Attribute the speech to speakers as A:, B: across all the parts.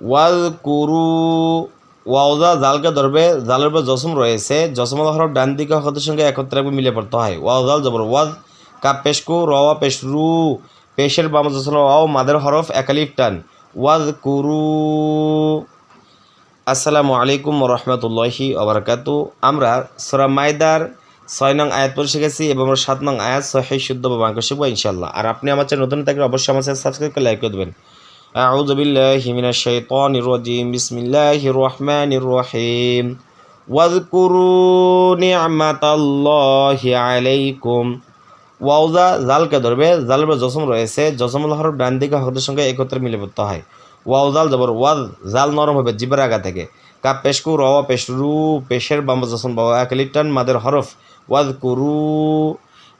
A: ওয়াল কুরু ওয়াউজা জালকে ধরবে, জালের উপর জসম রয়েছে জসমল হরফ ডান দিকে হকের সঙ্গে একত্রে মিলে পড়তে হয়। ওয়াউজাল জবর, ওয়াজ কাপ পেশকু, রওয়া পেশরু, পেশের বাম জসম ওয়াও, মাদের হরফ একালিফ টান। ওয়াজ কুরু আসসালামু আলাইকুম রহমতুল্লাহি ওবরাকাতু আমরা সোরা মায়দার ছয় নং আয়াত পড়ে শিখেছি এবং সাত নং আয়াত সহি, শুদ্ধ বা বাক্য শিখব ইনশাল্লাহ আর আপনি আমার চ্যানেল নতুন থাকলে অবশ্যই আমার চ্যানেল সাবস্ক্রাইব করে লাইক করে দেবেন। أعوذ بالله من الشيطان الرجيم بسم الله الرحمن الرحيم واذكروا نعمة الله عليكم ওয়াউজা জালকে ধরবে জালের উপর জসম রয়েছে জসমুল হরফ ডান দিকে হকদের সঙ্গে একত্রে মিলে পড়তে হয় ওয়াউজাল জবর ওয়াজ জাল নরম হবে জিবার আগা থেকে কাপ পেশকু রওয়া পেশরু পেশের বাম জসম বাবা একলিটান মাদের হরফ ওয়াজ কুরু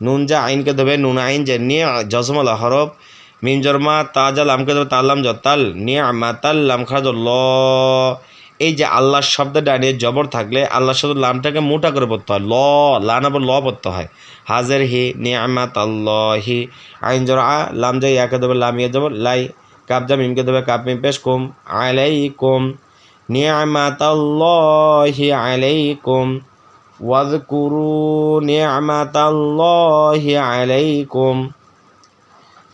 A: নুন যা আইনকে ধরবে নুন আইন যে নিয়ে জসমুল হরফ মিম জরমা, তাজাল, আমকে ধরবে তাল্লাম জতাল নিয়ে মাতাল লাম খাজ ল এই যে আল্লাহর শব্দ ডানিয়ে জবর থাকলে আল্লাহ শব্দ লামটাকে মোটা করে পড়তে হয়। ল লান আবার ল পড়তে হয়। হাজার হি নিয়ামাত আল্লাহি আইন জর আ, লাম যাই একে দেবে লাম ইয়ে জবর লাই। কাবজা মিমকে দেবে কাপ মিম পেশ কুম। আলাই কুম নিয়ামাত আল্লাহি আলাইকুম। ওয়াজকুরু নিয়ামাত আল্লাহি আলাইকুম।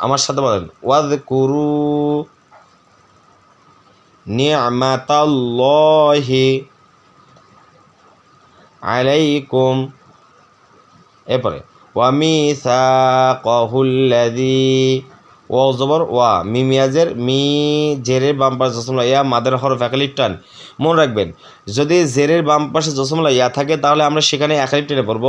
A: আমার সাথে বলেন ওয়াজকুরু নিয়ামাতাল্লাহি আলাইকুম। এরপরে ওয়ামিসাকাহুল্লাযী ও জবর ওয়া মিমিয়াজের মি জেরের বাম পাশে জসমলা ইয়া মাদের হরফ একালিপ টান। মনে রাখবেন, যদি জেরের বাম পাশে জসমলা ইয়া থাকে, তাহলে আমরা সেখানে একালিপ টেনে পড়ব।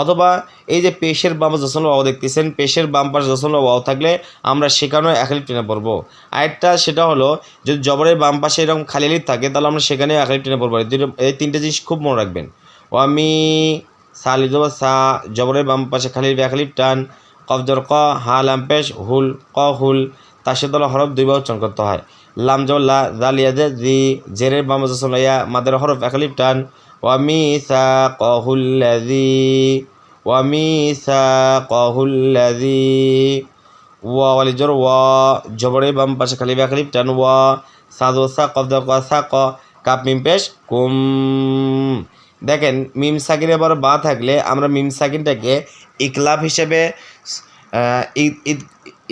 A: অথবা এই যে পেশের বাম পাশে জসমলা ওয়াও দেখতেছেন, পেশের বাম পাশে জসমলা ওয়াও থাকলে আমরা সেখানেও একালিপ টেনে পড়ব। আরেকটা সেটা হলো, যদি জবরের বাম পাশে এরকম খালি লিপ থাকে, তাহলে আমরা সেখানেও একালিপ টেনে পড়ব। এই তিনটে জিনিস খুব মনে রাখবেন। ওয়ামি সা জবর, সা, জবরের বাম পাশে খালি একালিপ টান। কফজর ক হা লাম পেশ হুল, ক, হুল হলো হরফ দুইবার উচ্চারণ করতে হয়। লাম জবর লা জালিয়া জি বাম জসম ইয়া, মাদের হরফ একালিপ টান। ওয়ামি সা কহুল্লাজি ওয়ামি সা কহুল্লাজি ওয়া, ওয়ালি, জোর, ওয়া জবরের বাম পাশে খালি একালিপ টান, ওয়া সাদো সা কফজর ক, সা, ক, কাপ, মিম, পেশ, কুম। দেখেন, মিম সাকিনের আবার বা থাকলে আমরা মিম সাকিনটাকে ইকলাব হিসেবে ঈদ ঈদ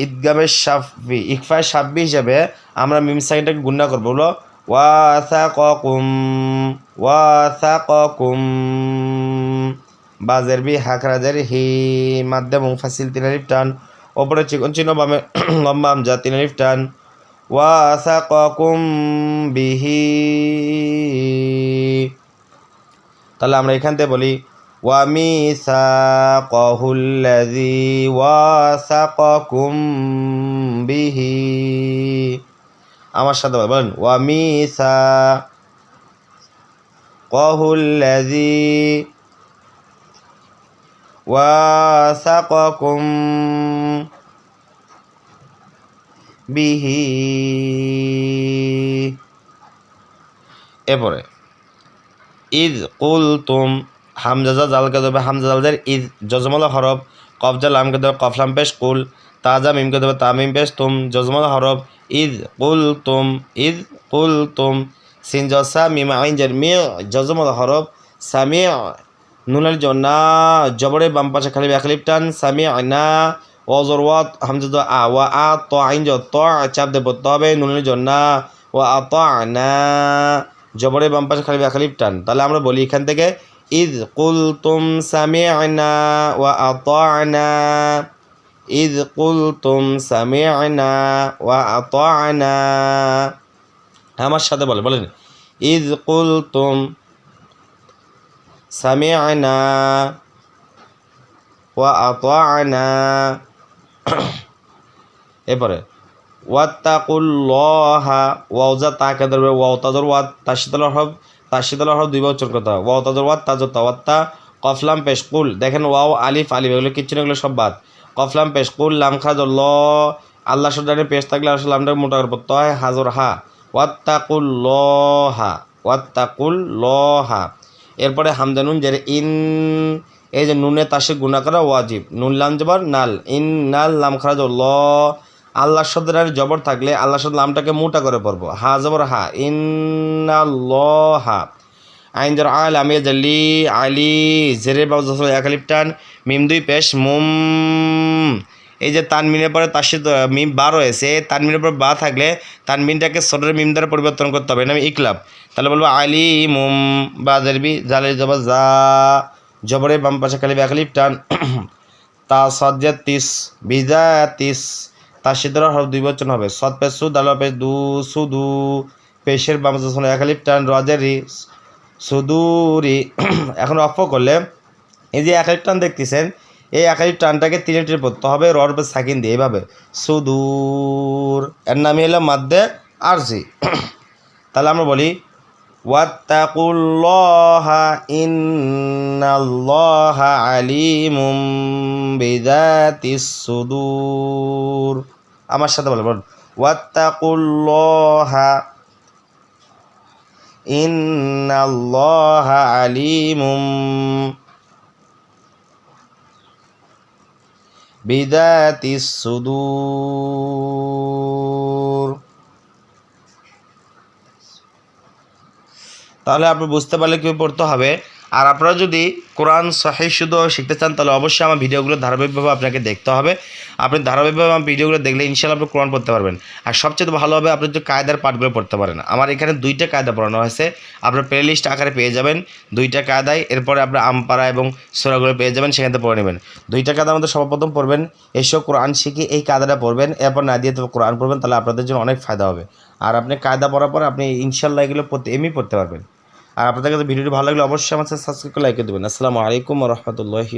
A: ঈদগামের সাফি ইকফায় সাব্বি হিসেবে আমরা মিম সাকিনটাকে গুন্ডা করব। বলো ওয়াসা কুম ওয়াসা কুম বাজের বি হাকরাজের হি মাধ্যম ফাসিল তিনারিফ টান, ওপরে চিকন চিহ্ন বামে লম্বা আমজা তিনারিফ টান ওয়াসা কুম বিহি। তাহলে আমরা এখান থেকে বলি ওয়ামিসাকাহুল্লাযী ওয়াসাকাকুম বিহি। আমার সাথে বলেন ওয়ামিসা কহুল্লাযী ওয়াসাকাকুম বিহি। এরপরে ঈদ কুল তুম হামজাজা জালকে দেবে হামজা জালদের ঈদ জজমলা হরফ কফজা লামকে দেবে কফলাম পেশ কুল তাজা মিমকে দেবে তামিম পেশ তুম জজমলা হরফ ঈদ কুল তুম ঈদ কুল তুম সিন জসা মিম, আইন, জের, মি জজমলা হরফ, সামি, নুনের জন্য জবরে বাম পাশে খালি একলিপ টান, সামি আইনা ওজর ওয়াত হামজা আ, ওয়া, আ, ত, আইন জ, ত, চাপ দেব হবে, নুনের জন্য ওয়া আ, ত আনা জবরে বাম পাশে খালি খালিফ টান। তাহলে আমরা বলি এখান থেকে, ইদ কুল তুম সামিআনা ওয়া আয়না ইদ কুল তুম সামিআনা ওয়া আয়না আমার সাথে বলে, বলেন। ইদ কুল তুম সামিআনা ওয়া আতানা। এরপরে ওয়াত্তাকুল্লাহা ওয়াউজা তাকে ধরবে? ওয়াও তাজর ওয়াত তাশিদুল হরফ তাশিদুল হরফ দুইবার উচ্চারণ করতে হবে ওয়াও তাজর ওয়াত তাজর তাওয়াত্তা কফলাম পেশ, কুল। দেখেন ওয়াও, আলিফ আলিফ, এগুলো কিচ্ছু না, এগুলো সব বাদ। কফলাম পেশ, কুল, লাম খাজ ল। আল্লাহ সদানে পেশ থাকলে আসলে লামটাকে মোটা পড়তে হয়। হাজর, হা। ওয়াত্তাকুল্লাহা ওয়াত্তাকুল্লাহা। এরপরে হামদানুন যে ইন, এই যে নুনে তাসে গুণা করা ওয়াজিব। নুন লাম জবর, নাল। ইন, নাল, লাম খারাজ ল। আল্লাহ শব্দের জবর থাকলে আল্লাহ শব্দ নামটাকে মোটা করে পড়ব। হা জবর হা। ইন্নাল্লাহা। আইন জর আল আমি জাল্লি, আলি, জেরে বাবু টান, মিম দুই পেশ, মুম। এই যে তানমিনের পরে তার সাথে মিম বা রয়েছে তানমিনের পর বা থাকলে তানমিনটাকে সরের মিম দ্বারা পরিবর্তন করতে হবে। আমি ইকলাব। তাহলে বলব আলি, মুম, বা, জারবি, জালের জবর যা জবরে বাম পাশে খালি একালিপ টান। তা সজ্জা তিস বিজা তিস তার সিদ্ধর হরফ দুই বচন হবে। সৎ পেশ সু দাল পেশ দু, সুদু, পেশের বাম একালিপ টান, রজেরি, সুদুরি, এখন অফ করলে এই যে একালিপ টান দেখতেছেন, এই একালিপ টানটাকে তিনে টিনে পড়তে হবে রর পে সাকিন দিয়ে এইভাবে। সুদূর, এর নামই হলো মাদ্দে আরজি। তাহলে আমরা বলি ওয়াত্তাকুল্লাহা ইন্নাল্লাহা আলিমুম বিযাতিস সুদূর আমার সাথে বলে বলুন। ওয়াত্তাকুল্লাহা ইন্নাল্লাহা আলিমুম বিদাতিস সুদূর তাহলে আপনি বুঝতে পারলে কী পড়তে হবে। আর আপনারা যদি কোরআন সহি শুদ্ধ শিখতে চান, তাহলে অবশ্যই আমার ভিডিওগুলো ধারাবাহিকভাবে আপনাকে দেখতে হবে। আপনি ধারাবাহিকভাবে আমার ভিডিওগুলো দেখলে ইনশাল্লাহ আপনি কোরআন পড়তে পারবেন। আর সবচেয়ে ভালো হবে আপনি যদি কায়দার পাঠগুলো পড়তে পারেন। আমার এখানে দুইটা কায়দা পড়ানো হয়েছে। আপনার প্লে লিস্ট আকারে পেয়ে যাবেন। দুইটা কায়দায় এরপরে আপনার আমপাড়া এবং সোরাগুলো পেয়ে যাবেন, সেখান থেকে পড়ে নেবেন। দুইটা কায়দা আমাদের সর্বপ্রথম পড়বেন এসব কোরআন শিখে এই কায়দাটা পড়বেন, এরপর না দিয়ে তবে কোরআন পড়বেন, তাহলে আপনাদের জন্য অনেক ফায়দা হবে। আর আপনি কায়দা পড়ার পর আপনি ইনশাল্লাহ এগুলো এমনি পড়তে পারবেন। আর আপনাদের কাছে ভিডিওটি ভালো লাগলে অবশ্যই আমার সাথে সাবস্ক্রাইব করে লাইক দেবেন। আসসালামু আলাইকুম রহমতুল্লাহি